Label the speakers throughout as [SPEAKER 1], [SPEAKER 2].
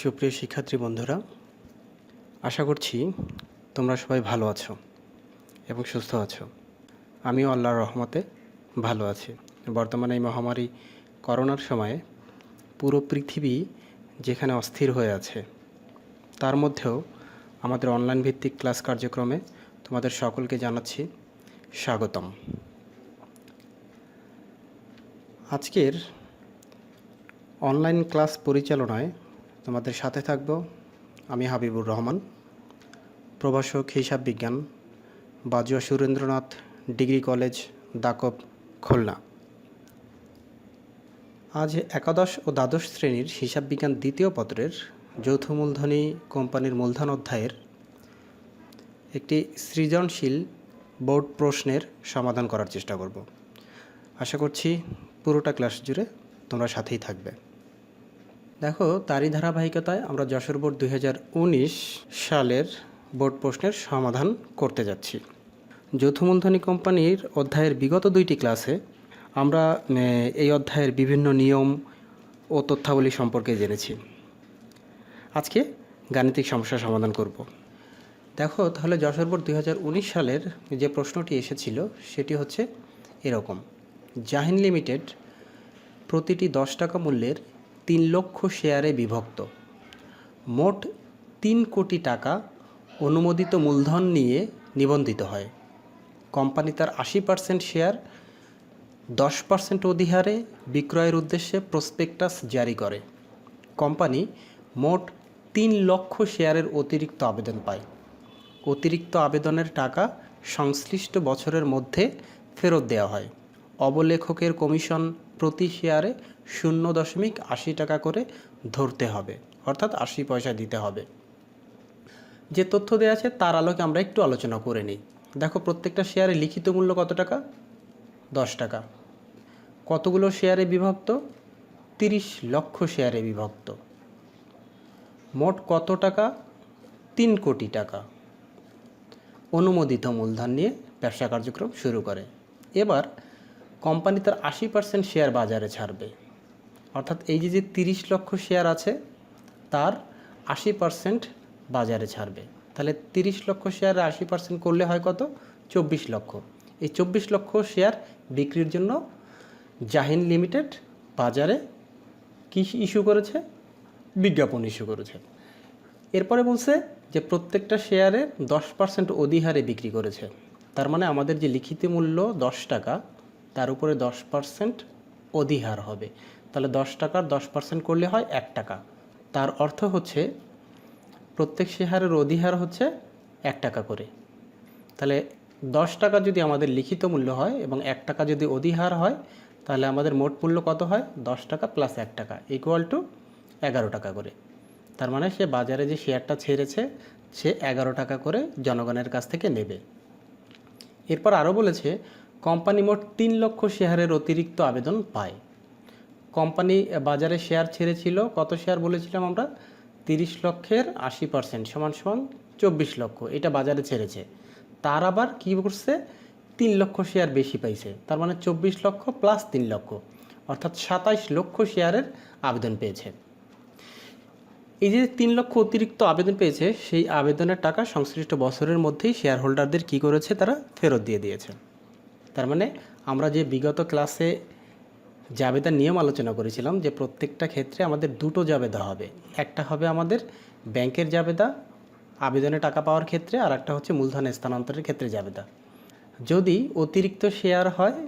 [SPEAKER 1] সুপ্রিয় শিক্ষার্থী বন্ধুরা, আশা করছি তোমরা সবাই ভালো আছো এবং সুস্থ আছো। আমিও আল্লাহর রহমতে ভালো আছি। বর্তমানে এই মহামারী করোনার সময়ে পুরো পৃথিবী যেখানে অস্থির হয়ে আছে, তার মধ্যেও আমাদের অনলাইন ভিত্তিক ক্লাস কার্যক্রমে তোমাদের সকলকে জানাচ্ছি স্বাগতম। আজকের অনলাইন ক্লাস পরিচালনায় তোমাদের সাথে থাকব। আমি হাবিবুর রহমান, প্রভাষক, হিসাব বিজ্ঞান, বাজুয়া সুরেন্দ্রনাথ, ডিগ্রি কলেজ, দাকব, খুলনা। আজ একাদশ ও দ্বাদশ শ্রেণির হিসাব বিজ্ঞান দ্বিতীয় পত্রের যৌথ মূলধনী কোম্পানির মূলধন অধ্যায়ের একটি সৃজনশীল বোর্ড প্রশ্নের সমাধান করার চেষ্টা করব। আশা করছি পুরোটা ক্লাস জুড়ে তোমরা সাথেই থাকবে। দেখো, তারই ধারাবাহিকতায় আমরা যশোর বোর্ড দুই হাজার উনিশ সালের বোর্ড প্রশ্নের সমাধান করতে যাচ্ছি। যৌথ মূলধনী কোম্পানির অধ্যায়ের বিগত দুইটি ক্লাসে আমরা এই অধ্যায়ের বিভিন্ন নিয়ম ও তথ্যাবলী সম্পর্কে জেনেছি। আজকে গাণিতিক সমস্যার সমাধান করব। দেখো, তাহলে যশোর বোর্ড দুই হাজার উনিশ সালের যে প্রশ্নটি এসেছিল, সেটি হচ্ছে এরকম। জাহিন লিমিটেড প্রতিটি দশ টাকা মূল্যের তিন লক্ষ শেয়ারে বিভক্ত। মোট তিন কোটি টাকা অনুমোদিত মূলধন নিয়ে নিবন্ধিত হয়। কোম্পানি তার আশি পার্সেন্ট শেয়ার, দশ পার্সেন্ট অধিহারে বিক্রয়ের উদ্দেশ্যে প্রসপেক্টাস জারি করে। কোম্পানি মোট তিন লক্ষ শেয়ারের অতিরিক্ত আবেদন পায়। অতিরিক্ত আবেদনের টাকা সংশ্লিষ্ট বছরের মধ্যে ফেরত দেওয়া হয়। অবলেখকের কমিশন প্রতি শেয়ারে শূন্য দশমিক আশি টাকা করে ধরতে হবে, অর্থাৎ আশি পয়সা দিতে হবে। যে তথ্য দেওয়া আছে তার আলোকে আমরা একটু আলোচনা করে নিই। দেখো, প্রত্যেকটা শেয়ারে লিখিত মূল্য কত টাকা? দশ টাকা। কতগুলো শেয়ারে বিভক্ত? তিরিশ লক্ষ শেয়ারে বিভক্ত। মোট কত টাকা? তিন কোটি টাকা। অনুমোদিত মূলধন নিয়ে ব্যবসা কার্যক্রম শুরু করে। এবার কোম্পানি তার আশি পার্সেন্ট শেয়ার বাজারে ছাড়বে। অর্থাৎ এই যে যে তিরিশ লক্ষ শেয়ার আছে, তার আশি পার্সেন্ট বাজারে ছাড়বে। তাহলে তিরিশ লক্ষ শেয়ারে আশি পার্সেন্ট করলে হয় কত? চব্বিশ লক্ষ। এই চব্বিশ লক্ষ শেয়ার বিক্রির জন্য জাহিন লিমিটেড বাজারে কী ইস্যু করেছে? বিজ্ঞাপন ইস্যু করেছে। এরপরে বলছে যে, প্রত্যেকটা শেয়ারে দশ পার্সেন্ট অধিহারে বিক্রি করেছে। তার মানে আমাদের যে লিখিত মূল্য দশ টাকা তার উপরে দশ পার্সেন্ট অধিহার হবে। তাহলে দশ টাকার দশ পার্সেন্ট করলে হয় এক টাকা। তার অর্থ হচ্ছে প্রত্যেক শেয়ারের অধিহার হচ্ছে এক টাকা করে। তাহলে দশ টাকা যদি আমাদের লিখিত মূল্য হয় এবং এক টাকা যদি অধিহার হয়, তাহলে আমাদের মোট মূল্য কত হয়? দশ টাকা প্লাস এক টাকা ইকুয়াল টু এগারো টাকা করে। তার মানে সে বাজারে যে শেয়ারটা ছেড়েছে, সে এগারো টাকা করে জনগণের কাছ থেকে নেবে। এরপর আরও বলেছে কোম্পানি মোট তিন লক্ষ শেয়ারের অতিরিক্ত আবেদন পায়। কোম্পানি বাজারে শেয়ার ছেড়েছিল। কত শেয়ার বলেছিলাম আমরা? তিরিশ লক্ষের আশি পার্সেন্ট সমান সমান চব্বিশ লক্ষ। এটা বাজারে ছেড়েছে। তার আবার কী করছে? তিন লক্ষ শেয়ার বেশি পাইছে। তার মানে চব্বিশ লক্ষ প্লাস তিন লক্ষ। অর্থাৎ সাতাইশ লক্ষ শেয়ারের আবেদন পেয়েছে। এই যে তিন লক্ষ অতিরিক্ত আবেদন পেয়েছে, সেই আবেদনের টাকা সংশ্লিষ্ট বছরের মধ্যেই শেয়ার হোল্ডারদের কী করেছে? তারা ফেরত দিয়ে দিয়েছে। তার মানে আমরা যে বিগত ক্লাসে জাবেদার নিয়ম আলোচনা করেছিলাম যে প্রত্যেকটা ক্ষেত্রে আমাদের দুটো জাবেদা হবে। একটা হবে আমাদের ব্যাংকের জাবেদা, আবেদনে টাকা পাওয়ার ক্ষেত্রে, আর একটা হচ্ছে মূলধন স্থানান্তরের ক্ষেত্রে জাবেদা। যদি অতিরিক্ত শেয়ার হয়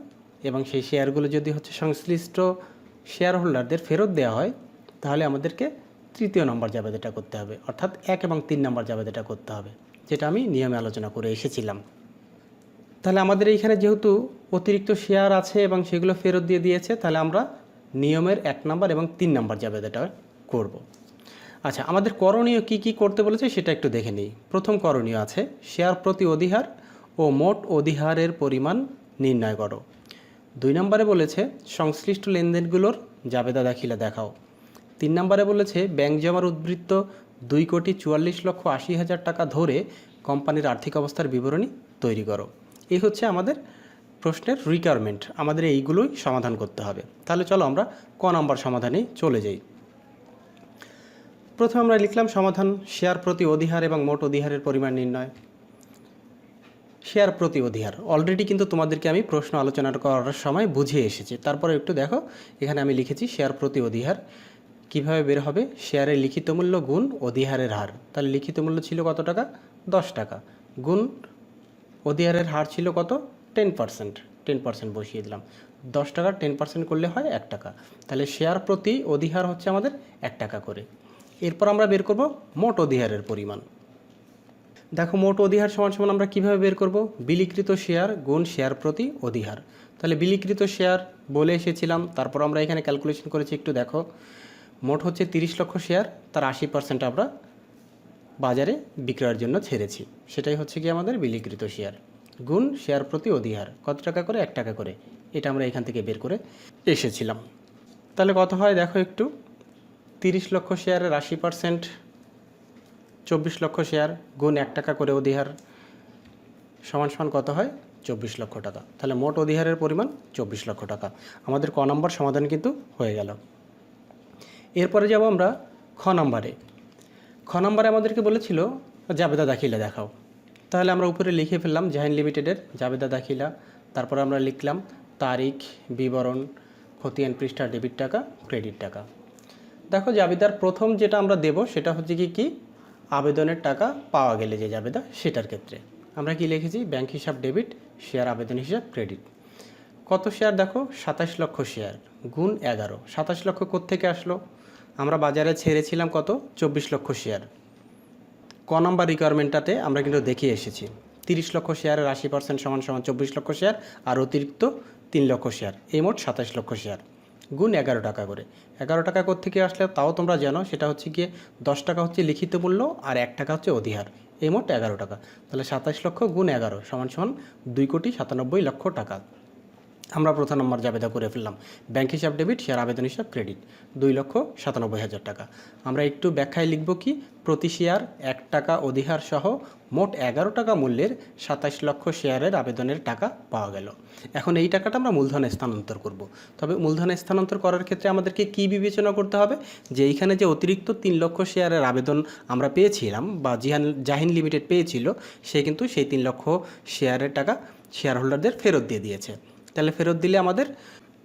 [SPEAKER 1] এবং সেই শেয়ারগুলো যদি হচ্ছে সংশ্লিষ্ট শেয়ার হোল্ডারদের ফেরত দেওয়া হয়, তাহলে আমাদেরকে তৃতীয় নম্বর জাবেদাটা করতে হবে। অর্থাৎ এক এবং তিন নম্বর জাবেদাটা করতে হবে, যেটা আমি নিয়মে আলোচনা করে এসেছিলাম। তাহলে আমাদের এইখানে যেহেতু অতিরিক্ত শেয়ার আছে এবং সেগুলো ফেরত দিয়ে দিয়েছে, তাহলে আমরা নিয়মের এক নম্বর এবং তিন নম্বর জাবেদাটা করব। আচ্ছা আমাদের করণীয় কি কি করতে বলেছে সেটা একটু দেখে নিই। প্রথম করণীয় আছে শেয়ার প্রতি অধিহার ও মোট অধিহারের পরিমাণ নির্ণয় করো। দুই নম্বরে বলেছে, সংশ্লিষ্ট লেনদেনগুলোর জাবেদা দাখিলা দেখাও। তিন নম্বরে বলেছে, ব্যাংক জমার উদ্বৃত্ত দুই কোটি চুয়াল্লিশ লক্ষ আশি হাজার টাকা ধরে কোম্পানির আর্থিক অবস্থার বিবরণী তৈরি করো। এই হচ্ছে আমাদের প্রশ্নের রিকোয়ারমেন্ট আমাদের এইগুলোই সমাধান করতে হবে। তাহলে চলো আমরা ক নম্বর সমাধানে চলে যাই। প্রথমে আমরা লিখলাম সমাধান শেয়ার প্রতি অধিহার এবং মোট অধিহারের পরিমাণ নির্ণয়। শেয়ার প্রতি অধিহার অলরেডি কিন্তু তোমাদেরকে আমি প্রশ্ন আলোচনা করার সময় বুঝিয়ে এসেছি। তারপরে একটু দেখো, এখানে আমি লিখেছি শেয়ার প্রতি অধিহার, কীভাবে বের হবে? শেয়ারের লিখিত মূল্য গুণ অধিহারের হার। তাহলে লিখিত মূল্য ছিল কত টাকা? দশ টাকা। গুণ অধিহারের হার ছিল কত? টেন পার্সেন্ট টেন পার্সেন্ট বসিয়ে দিলাম। দশ টাকার টেন পার্সেন্ট করলে হয় এক টাকা। তাহলে শেয়ার প্রতি অধিহার হচ্ছে আমাদের এক টাকা করে। এরপর আমরা বের করব মোট অধিহারের পরিমাণ। দেখো, মোট অধিহার সমান সমান আমরা কীভাবে বের করব? বিলিকৃত শেয়ার গুণ শেয়ার প্রতি অধিহার তাহলে বিলিকৃত শেয়ার বলে এসেছিলাম, তারপর আমরা এখানে ক্যালকুলেশন করেছি, একটু দেখো। মোট হচ্ছে তিরিশ লক্ষ শেয়ার তার আশি পার্সেন্ট আমরা বাজারে বিক্রয়ের জন্য ছেড়েছি। সেটাই হচ্ছে কি আমাদের বিলিকৃত শেয়ার গুণ শেয়ার প্রতি অধিহার। কত টাকা করে? এক টাকা করে। এটা আমরা এখান থেকে বের করে এসেছিলাম। তাহলে কত হয়? দেখো একটু। তিরিশ লক্ষ শেয়ারের আশি পার্সেন্ট চব্বিশ লক্ষ শেয়ার গুণ এক টাকা করে অধিহার। সমান সমান কত হয়? চব্বিশ লক্ষ টাকা। তাহলে মোট অধিহারের পরিমাণ চব্বিশ লক্ষ টাকা। আমাদের ক নম্বর সমাধান কিন্তু হয়ে গেল। এরপরে যাব আমরা খ নম্বরে। খ নম্বরে আমাদেরকে বলেছিল, জাবেদা দাখিলা দেখাও। তাহলে আমরা উপরে লিখে ফেললাম জাহিন লিমিটেডের জাবেদা দাখিলা। তারপরে আমরা লিখলাম তারিখ, বিবরণ, খতিয়ান পৃষ্ঠা, ডেবিট টাকা, ক্রেডিট টাকা। দেখো জাবেদার প্রথম যেটা আমরা দেব সেটা হচ্ছে কি কি? আবেদনের টাকা পাওয়া গেলে যে জাবেদা সেটার ক্ষেত্রে। আমরা কি লিখেছি? ব্যাংক হিসাব ডেবিট, শেয়ার আবেদন হিসাব ক্রেডিট। কত শেয়ার দেখো? সাতাশ লক্ষ শেয়ার, গুণ এগারো। সাতাশ লক্ষ থেকে আসলো? আমরা বাজারে ছেড়েছিলাম কত? চব্বিশ লক্ষ শেয়ার ক নম্বর রিকোয়ারমেন্টটাতে আমরা কিন্তু দেখিয়ে এসেছি। তিরিশ লক্ষ শেয়ারের আশি পার্সেন্ট সমান সমান চব্বিশ লক্ষ শেয়ার আর অতিরিক্ত তিন লক্ষ শেয়ার এই মোট সাতাশ লক্ষ শেয়ার গুণ এগারো টাকা করে। এগারো টাকা থেকে আসলে তাও তোমরা জানো, সেটা হচ্ছে গিয়ে দশ টাকা হচ্ছে লিখিত মূল্য আর এক টাকা হচ্ছে অধিহার। এই মোট এগারো টাকা। তাহলে সাতাশ লক্ষ গুণ এগারো সমান সমান দুই কোটি সাতানব্বই লক্ষ টাকা। আমরা প্রথম নম্বর জাবেদা করে ফেললাম। ব্যাংক হিসাব ডেবিট, শেয়ার আবেদন হিসাব, ক্রেডিট। দুই লক্ষ সাতানব্বই হাজার টাকা। আমরা একটু ব্যাখ্যায় লিখব কি, প্রতি শেয়ার এক টাকা অধিহার সহ মোট এগারো টাকা মূল্যের সাতাশ লক্ষ শেয়ারের আবেদনের টাকা পাওয়া গেল। এখন এই টাকাটা আমরা মূলধনে স্থানান্তর করব। তবে মূলধনে স্থানান্তর করার ক্ষেত্রে আমাদেরকে কি বিবেচনা করতে হবে? যে এইখানে যে অতিরিক্ত তিন লক্ষ শেয়ারের আবেদন আমরা পেয়েছিলাম বা জিহান, জাহিন লিমিটেড পেয়েছিল, সে কিন্তু সেই তিন লক্ষ শেয়ারের টাকা শেয়ার হোল্ডারদের ফেরত দিয়ে দিয়েছে। তাহলে ফেরত দিলে আমাদের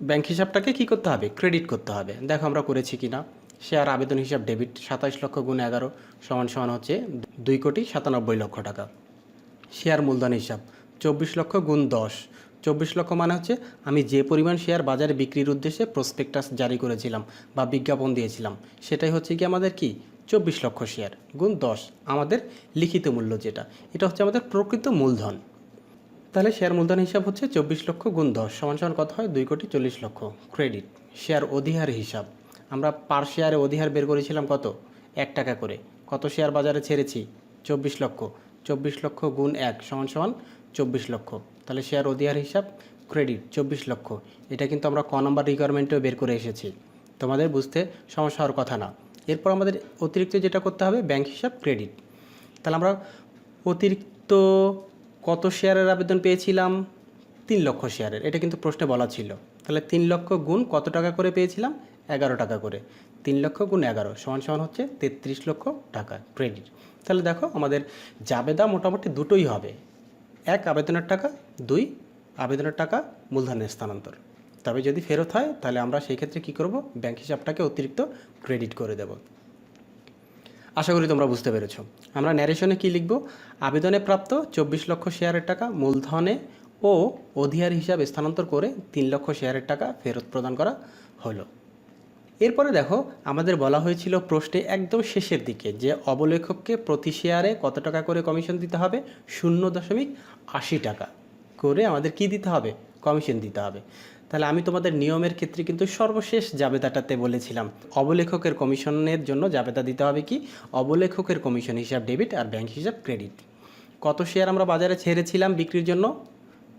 [SPEAKER 1] ব্যাংক হিসাবটাকে কি করতে হবে? ক্রেডিট করতে হবে। দেখো আমরা করেছি কি না শেয়ার আবেদন হিসাব ডেবিট সাতাশ লক্ষ গুণ এগারো সমান সমান হচ্ছে দুই কোটি সাতানব্বই লক্ষ টাকা। শেয়ার মূলধন হিসাব চব্বিশ লক্ষ গুণ দশ। চব্বিশ লক্ষ মানে হচ্ছে আমি যে পরিমাণ শেয়ার বাজারে বিক্রির উদ্দেশ্যে প্রসপেক্টাস জারি করেছিলাম বা বিজ্ঞাপন দিয়েছিলাম, সেটাই হচ্ছে কি আমাদের কি? চব্বিশ লক্ষ শেয়ার গুণ দশ। আমাদের লিখিত মূল্য যেটা, এটা হচ্ছে আমাদের প্রকৃত মূলধন। তাহলে শেয়ার মূলধন হিসাব হচ্ছে চব্বিশ লক্ষ গুণ দশ, সমান সমান কত হয়? দুই কোটি চল্লিশ লক্ষ। ক্রেডিট শেয়ার অধিহার হিসাব। আমরা পার শেয়ারে অধিহার বের করেছিলাম কত? এক টাকা করে। কত শেয়ার বাজারে ছেড়েছি? চব্বিশ লক্ষ। চব্বিশ লক্ষ গুণ এক, সমান সমান চব্বিশ লক্ষ। তাহলে শেয়ার অধিহার হিসাব ক্রেডিট চব্বিশ লক্ষ। এটা কিন্তু আমরা ক নম্বর রিকোয়ারমেন্টেও বের করে এসেছি। তোমাদের বুঝতে সমস্যা হওয়ার কথা না। এরপর আমাদের অতিরিক্ত যেটা করতে হবে ব্যাংক হিসাব ক্রেডিট তাহলে আমরা অতিরিক্ত কত শেয়ারের আবেদন পেয়েছিলাম? তিন লক্ষ শেয়ারের। এটা কিন্তু প্রশ্নে বলা ছিল। তাহলে তিন লক্ষ গুণ কত টাকা করে পেয়েছিলাম? এগারো টাকা করে। তিন লক্ষ গুণ এগারো সমান সমান হচ্ছে তেত্রিশ লক্ষ টাকা ক্রেডিট। তাহলে দেখো আমাদের জাবেদা মোটামুটি দুটোই হবে। এক আবেদনের টাকা, দুই আবেদনের টাকা মূলধনের স্থানান্তর। তবে যদি ফেরত হয়, তাহলে আমরা সেই ক্ষেত্রে কী করব? ব্যাংক হিসাবটাকে অতিরিক্ত ক্রেডিট করে দেবো। আশা করি তোমরা বুঝতে পেরেছ। আমরা ন্যারেশনে কি লিখব? আবেদনে প্রাপ্ত চব্বিশ লক্ষ শেয়ারের টাকা মূলধনে ও অধিহার হিসাবে স্থানান্তর করে তিন লক্ষ শেয়ারের টাকা ফেরত প্রদান করা হলো। এরপরে দেখো, আমাদের বলা হয়েছিল প্রশ্নে একদম শেষের দিকে যে অবলেখককে প্রতি শেয়ারে কত টাকা করে কমিশন দিতে হবে? শূন্য দশমিক আশি টাকা। করে আমাদের কি দিতে হবে? কমিশন দিতে হবে। তাহলে আমি তোমাদের নিয়মের ক্ষেত্রে কিন্তু সর্বশেষ জাবেদাটাতে বলেছিলাম। অবলেখকের কমিশনের জন্য জাবেদা দিতে হবে কি? অবলেখকের কমিশন হিসাব ডেবিট আর ব্যাংক হিসাব ক্রেডিট। কত শেয়ার আমরা বাজারে ছেড়েছিলাম বিক্রির জন্য?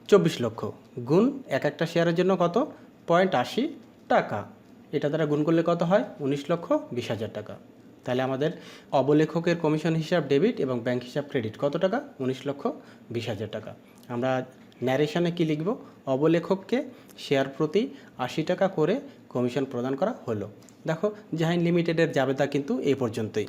[SPEAKER 1] চব্বিশ লক্ষ। গুণ এক একটা শেয়ারের জন্য কত? পয়েন্ট আশি টাকা। এটা দ্বারা গুণ করলে কত হয়? উনিশ লক্ষ বিশ হাজার টাকা। তাহলে আমাদের অবলেখকের কমিশন হিসাব ডেবিট এবং ব্যাংক হিসাব ক্রেডিট কত টাকা? উনিশ লক্ষ বিশ হাজার টাকা। আমরা ন্যারেশনে কি লিখব? অবলেখককে শেয়ার প্রতি আশি টাকা করে কমিশন প্রদান করা হলো। দেখো জাহাইন লিমিটেডের জাবেদা কিন্তু এ পর্যন্তই।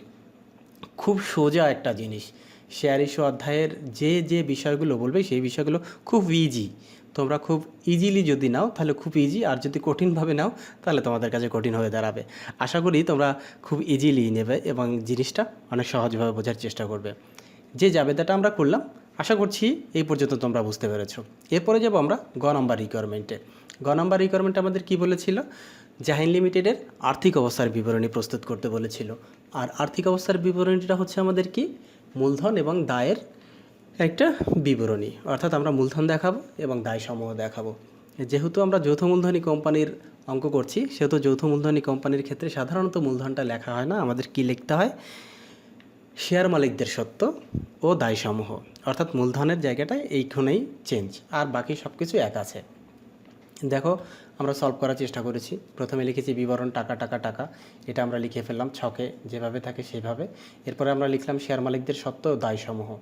[SPEAKER 1] খুব সোজা একটা জিনিস। শেয়ার ইস্যু অধ্যায়ের যে যে বিষয়গুলো বলবে, সেই বিষয়গুলো খুব ইজি তোমরা খুব ইজিলি যদি নাও, তাহলে খুব ইজি আর যদি কঠিনভাবে নাও, তাহলে তোমাদের কাছে কঠিন হয়ে দাঁড়াবে। আশা করি তোমরা খুব ইজিলি নেবে এবং জিনিসটা অনেক সহজভাবে বোঝার চেষ্টা করবে। যে জাবেদাটা আমরা করলাম আশা করছি এই পর্যন্ত তোমরা বুঝতে পেরেছ। এরপরে যাব আমরা গ নাম্বার রিকোয়ারমেন্টে গ নাম্বার রিকোয়ারমেন্ট আমাদের কি বলেছিল? জাহিন লিমিটেডের আর্থিক অবস্থার বিবরণী প্রস্তুত করতে বলেছিল। আর আর্থিক অবস্থার বিবরণীটা হচ্ছে আমাদের কি? মূলধন এবং দায়ের একটা বিবরণী। অর্থাৎ আমরা মূলধন দেখাবো এবং দায় সমূহ দেখাবো। যেহেতু আমরা যৌথ মূলধনী কোম্পানির অঙ্ক করছি, সেহেতু যৌথ মূলধনী কোম্পানির ক্ষেত্রে সাধারণত মূলধনটা লেখা হয় না, আমাদের কি লিখতে হয়? শেয়ার মালিকদের সত্ত্ব ও দায়সমূহ। অর্থাৎ মূলধনের জায়গাটা এইখানেই চেঞ্জ আর বাকি সব কিছু এক আছে। দেখো, আমরা সলভ করার চেষ্টা করেছি। প্রথমে লিখেছি বিবরণ, টাকা টাকা টাকা। এটা আমরা লিখে ফেললাম ছকে, যেভাবে থাকে সেভাবে। এরপরে আমরা লিখলাম শেয়ার মালিকদের সত্ত্ব ও দায়সমূহ।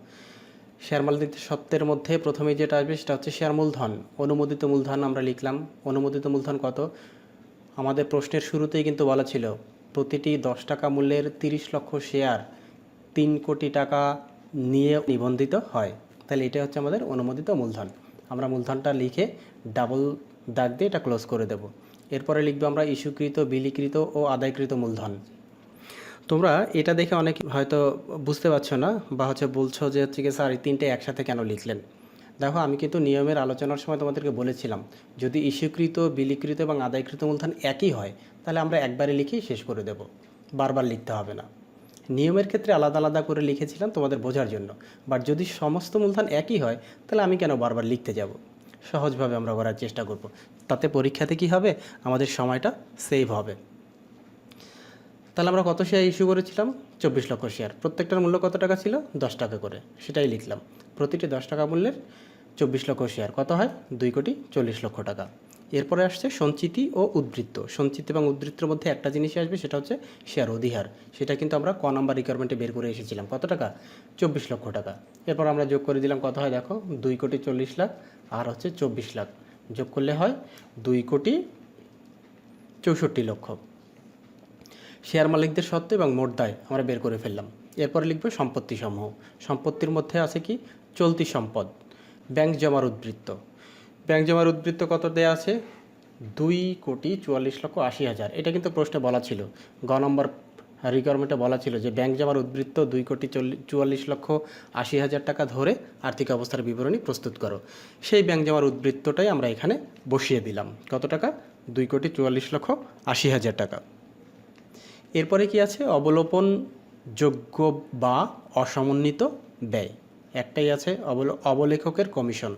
[SPEAKER 1] শেয়ার মালিকদের সত্ত্বের মধ্যে প্রথমে যেটা আসবে সেটা হচ্ছে শেয়ার মূলধন। অনুমোদিত মূলধন আমরা লিখলাম। অনুমোদিত মূলধন কত? আমাদের প্রশ্নের শুরুতেই কিন্তু বলা ছিল, প্রতিটি দশ টাকা মূল্যের তিরিশ লক্ষ শেয়ার তিন কোটি টাকা নিয়ে নিবন্ধিত হয়। তাহলে এটা হচ্ছে আমাদের অনুমোদিত মূলধন। আমরা মূলধনটা লিখে ডাবল দাগ দিয়ে এটা ক্লোজ করে দেব। এরপরে লিখব আমরা ইস্যুকৃত, বিলিকৃত ও আদায়কৃত মূলধন। তোমরা এটা দেখে অনেক হয়তো বুঝতে পারছ না বা হচ্ছে বলছো যে হচ্ছে কি স্যার এই তিনটে একসাথে কেন লিখলেন? দেখো, আমি কিন্তু নিয়মের আলোচনার সময় তোমাদেরকে বলেছিলাম, যদি ইস্যুকৃত, বিলিকৃত এবং আদায়কৃত মূলধন একই হয়, তাহলে আমরা একবারে লিখেই শেষ করে দেব। বারবার লিখতে হবে না। নিয়মের ক্ষেত্রে আলাদা আলাদা করে লিখেছিলাম তোমাদের বোঝার জন্য। বাট যদি সমস্ত মূলধন একই হয়, তাহলে আমি কেন বারবার লিখতে যাব? সহজভাবে আমরা করার চেষ্টা করব। তাতে পরীক্ষাতে কি হবে? আমাদের সময়টা সেভ হবে। তাহলে আমরা কত শেয়ার ইস্যু করেছিলাম? চব্বিশ লক্ষ শেয়ার প্রত্যেকটার মূল্য কত টাকা ছিল? দশ টাকা করে। সেটাই লিখলাম। প্রতিটি দশ টাকা মূল্যের চব্বিশ লক্ষ শেয়ার কত হয়? দুই কোটি চল্লিশ লক্ষ টাকা। এরপরে আসছে সঞ্চিতি ও উদ্বৃত্ত সঞ্চিতি এবং উদ্বৃত্তের মধ্যে একটা জিনিসই আসবে, সেটা হচ্ছে শেয়ার অধিহার। সেটা কিন্তু আমরা ক নাম্বার রিকোয়ারমেন্টে বের করে এসেছিলাম। কত টাকা? চব্বিশ লক্ষ টাকা। এরপর আমরা যোগ করে দিলাম, কত হয় দেখো? দুই কোটি চল্লিশ লাখ আর হচ্ছে চব্বিশ লাখ। যোগ করলে হয় দুই কোটি চৌষট্টি লক্ষ। শেয়ার মালিকদের সত্ত্ব এবং মোট দায় আমরা বের করে ফেললাম। এরপরে লিখবে সম্পত্তি সমূহ। সম্পত্তির মধ্যে আছে কি? চলতি সম্পদ। ব্যাংক জমার উদ্বৃত্ত ব্যাংক জমার উদ্বৃত্ত কত দেয়া আছে? দুই কোটি চুয়াল্লিশ লক্ষ আশি হাজার। এটা কিন্তু প্রশ্নে বলা ছিল। গ নম্বর রিকোয়ারমেন্টে বলা ছিল যে ব্যাংক জমার উদ্বৃত্ত দুই কোটি চুয়াল্লিশ লক্ষ আশি হাজার টাকা ধরে আর্থিক অবস্থার বিবরণী প্রস্তুত করো। সেই ব্যাংক জমার উদ্বৃত্তটাই আমরা এখানে বসিয়ে দিলাম। কত টাকা? দুই কোটি চুয়াল্লিশ লক্ষ আশি হাজার টাকা। এরপরে কি আছে? অবলোপন যোগ্য বা অসমন্বিত ব্যয়। একটাই আছে অবল অবলেখকের কমিশন।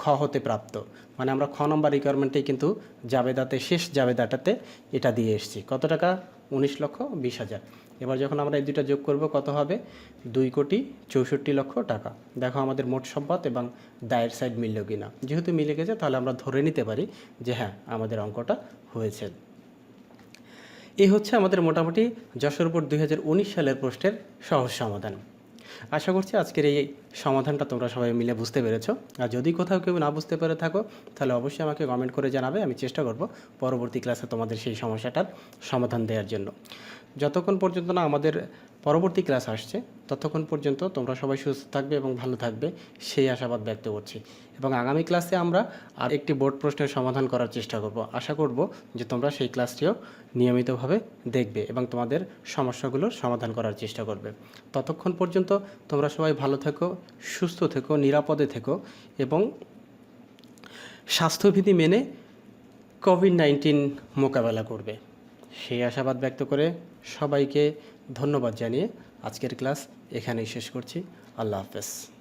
[SPEAKER 1] খ হতে প্রাপ্ত। মানে আমরা খ নম্বর রিকোয়ারমেন্টেই কিন্তু জাবেদাতে, শেষ জাবেদাটাতে এটা দিয়ে এসেছি। কত টাকা? উনিশ লক্ষ বিশ হাজার। এবার যখন আমরা এই দুটা যোগ করব, কত হবে? দুই কোটি চৌষট্টি লক্ষ টাকা। দেখো আমাদের মোট সম্পদ এবং দায়ের সাইড মিলল কিনা। যেহেতু মিলে গেছে, তাহলে আমরা ধরে নিতে পারি যে হ্যাঁ আমাদের অঙ্কটা হয়েছে। এই হচ্ছে আমাদের মোটামুটি যশোরপুর দুই হাজার উনিশ সালের প্রশ্নের সহজ সমাধান। আশা করছি আজকের এই সমাধানটা তোমরা সবাই মিলে বুঝতে পেরেছ। আর যদি কোথাও কেউ না বুঝতে পেরে থাকো, তাহলে অবশ্যই আমাকে কমেন্ট করে জানাবে, আমি চেষ্টা করব পরবর্তী ক্লাসে তোমাদের সেই সমস্যাটার সমাধান দেওয়ার জন্য। যতক্ষণ পর্যন্ত না আমাদের পরবর্তী ক্লাস আসছে। ততক্ষণ পর্যন্ত তোমরা সবাই সুস্থ থাকবে এবং ভালো থাকবে, সেই আশাবাদ ব্যক্ত করছি। এবং আগামী ক্লাসে আমরা আর একটি বোর্ড প্রশ্নের সমাধান করার চেষ্টা করব। আশা করব যে তোমরা সেই ক্লাসটিও নিয়মিতভাবে দেখবে এবং তোমাদের সমস্যাগুলোর সমাধান করার চেষ্টা করবে। ততক্ষণ পর্যন্ত তোমরা সবাই ভালো থেকো, সুস্থ থেকো, নিরাপদে থেকো এবং স্বাস্থ্যবিধি মেনে কোভিড নাইন্টিন মোকাবেলা করবে। সেই আশাবাদ ব্যক্ত করে সবাইকে ধন্যবাদ জানিয়ে আজকের ক্লাস এখানেই শেষ করছি। আল্লাহ হাফেজ।